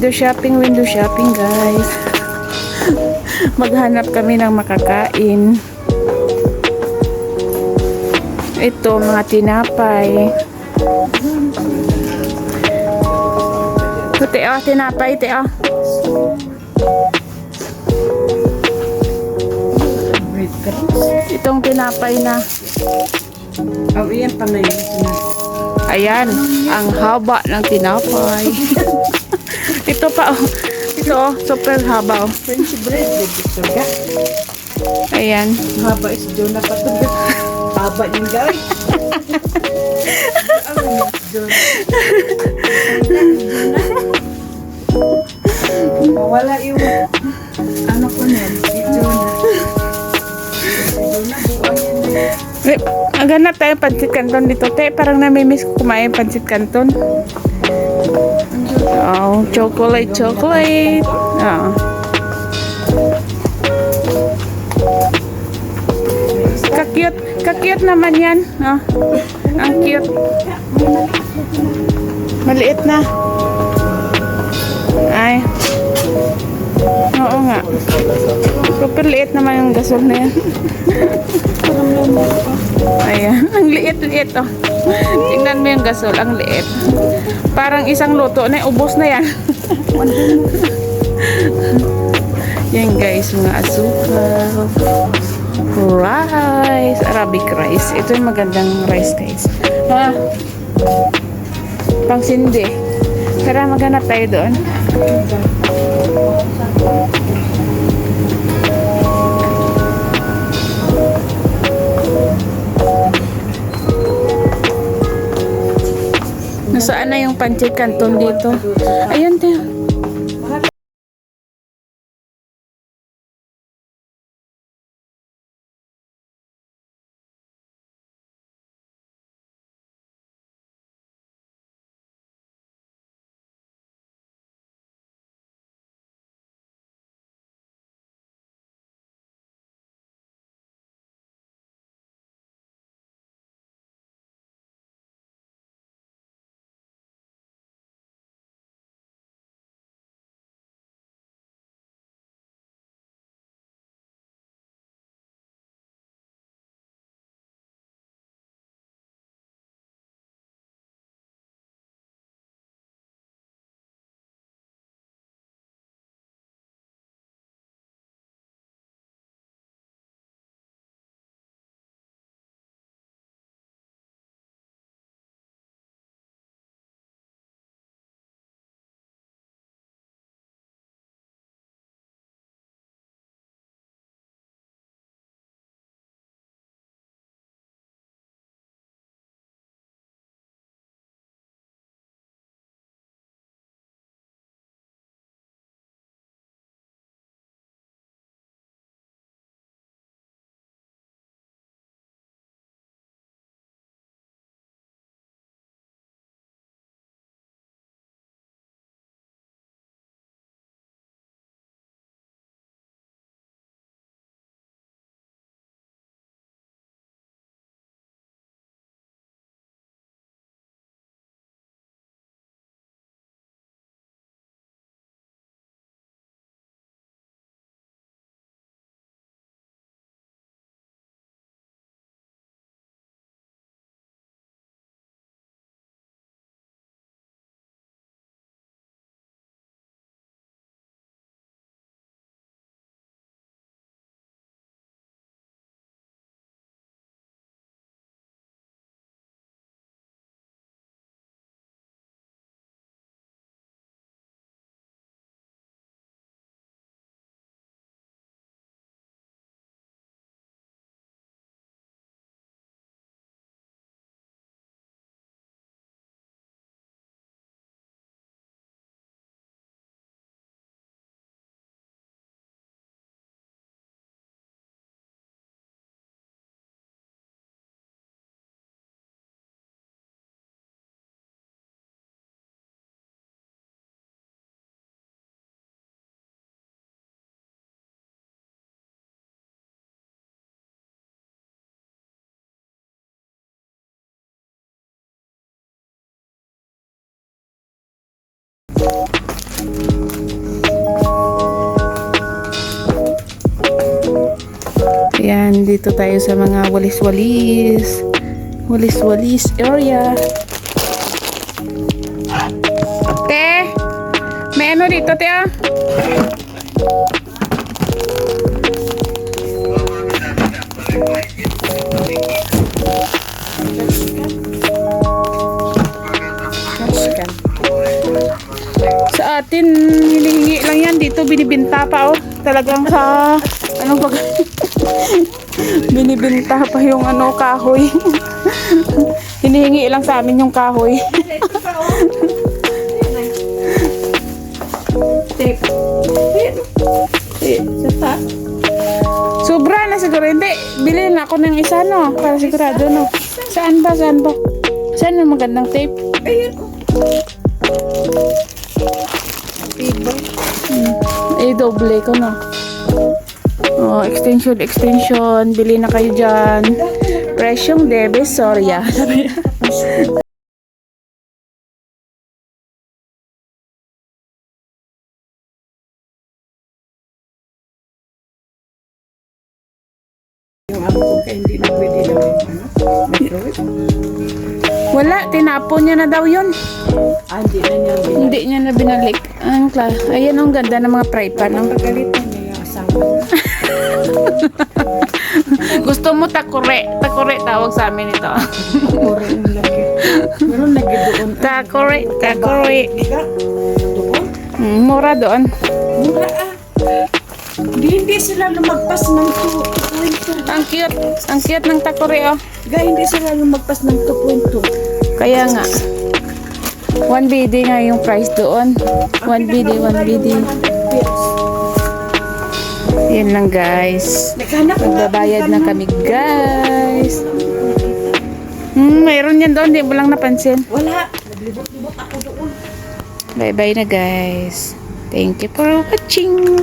Window shopping, window shopping guys. Maghanap kami ng makakain. Ito, mga tinapay. Ito, oh, tinapay, ito, oh. Itong tinapay na. Oh, iyan pa na yun. Ayan, ang haba ng tinapay. Ito pa, oh. Ito, oh, super haba, oh. French bread, dito ka. Ayan. Haba is Jonah pa to. Haba yung guys. Mawala yung ano ko niyan, yan na Ang ganap tayo pancit canton dito, te. Parang namimiss ko kumain pancit canton. Oh, chocolate, chocolate. Oh. Ka-cute. Ka-cute naman yan. Oh. Ang cute. Maliit na. Nga. Super liit naman yung gasol na yan. Ayan. Ang liit-liit oh. Tingnan mo yung gasol. Ang liit. Parang isang luto na. Ubos na yan. yan guys. Mga asukal. Rice. Arabic rice. Ito yung magandang rice guys. Ha? Pang sindi. Tara maghanap tayo doon. Nasaan na yung pancit canton dito? Ayun, Ayan, dito tayo sa mga walis-walis. Walis-walis area. Te! May ano dito, te ah? Binibinta pa, oh. Talagang sa, ano ba? binibinta pa yung ano, kahoy. hinihingi lang sa amin yung kahoy. Sobra na siguro. Hindi, bilhin ako ng isa, no? Para sigurado, no? Saan ba? Saan ba? Saan yung magandang tape? Ayun. Tibay. Eh, doble ko, no? Oh, extension, extension. Bili na kayo dyan. Presyong debe, sorry ah. Yung ako ko kaya hindi na pwede na ano. Microwave. Wala, tinapon niya na daw yun. Ah, hindi na niya binalik. Hindi niya na binalik. Ang kla. Ayan, ang ganda ng mga fry pan. no? Pagalitan niya yung asawa. Gusto mo takore. Takore tawag sa amin ito. Kore yung laki. Pero nagidoon. takore, takore. Doon? Hmm, mura doon. Mura ah. Di, hindi sila lumagpas ng 2.2. Ang cute. Ang cute ng takore, oh. Ga, hindi sila lumagpas ng 2.2. Kaya nga. 1 BD nga yung price doon. 1 BD, 1 BD. Yan lang guys. Magbabayad na kami guys. Hmm, mayroon yan doon. Di mo lang napansin. Wala. Naglibot-libot ako doon. Bye bye na guys. Thank you for watching.